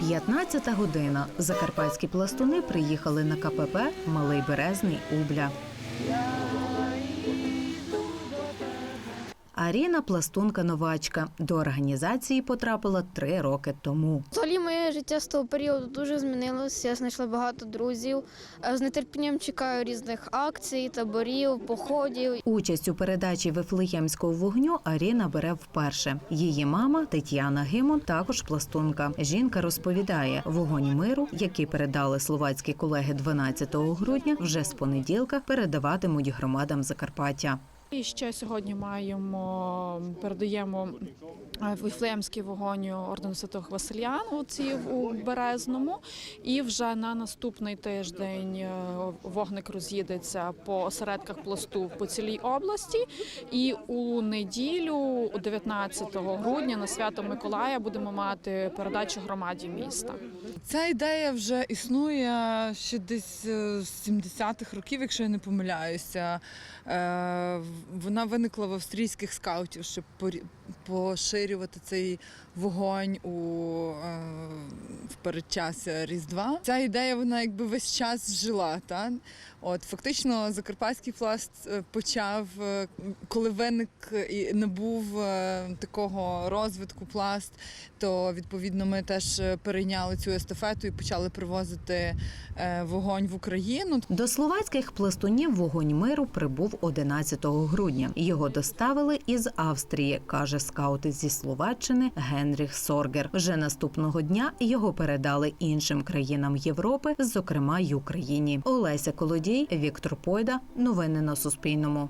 15 година. Закарпатські пластуни приїхали на КПП Малий Березний Убля. Аріна пластунка новачка. До організації потрапила три роки тому. Взагалі моє життя з того періоду дуже змінилося. Я знайшла багато друзів. Е, З нетерпінням чекаю різних акцій, таборів, походів. Участь у передачі Вифлеємського вогню Аріна бере вперше. Її мама Тетяна Гимон також пластунка. Жінка розповідає, вогонь миру, який передали словацькі колеги 12 грудня, вже з понеділка передаватимуть громадам Закарпаття. І ще сьогодні маємо передаємо е, Віфлеємський вогонь ордену святих Васильян отців у Березному. І вже на наступний тиждень е, вогник роз'їдеться по осередках пласту по цілій області. І у неділю, 19 грудня, на свято Миколая, будемо мати передачу громаді міста. Ця ідея вже існує ще десь е, з 70-х років, якщо я не помиляюся. Вона виникла в австрійських скаутів, щоб поширювати цей вогонь у е, в передчасі Різдва. Ця ідея вона якби весь час жила. Та? От фактично Закарпатський пласт е, почав, е, коли виник і набув е, такого розвитку пласт, то відповідно ми теж перейняли цю естафету і почали привозити вогонь в Україну. До словацьких пластунів вогонь миру прибув 11 грудня. Його доставили із Австрії, каже скаут зі Словаччини Генріх Соргер. Вже наступного дня його передали іншим країнам Європи, зокрема й Україні. Олеся Колодій, Віктор Пойда. Новини на Суспільному.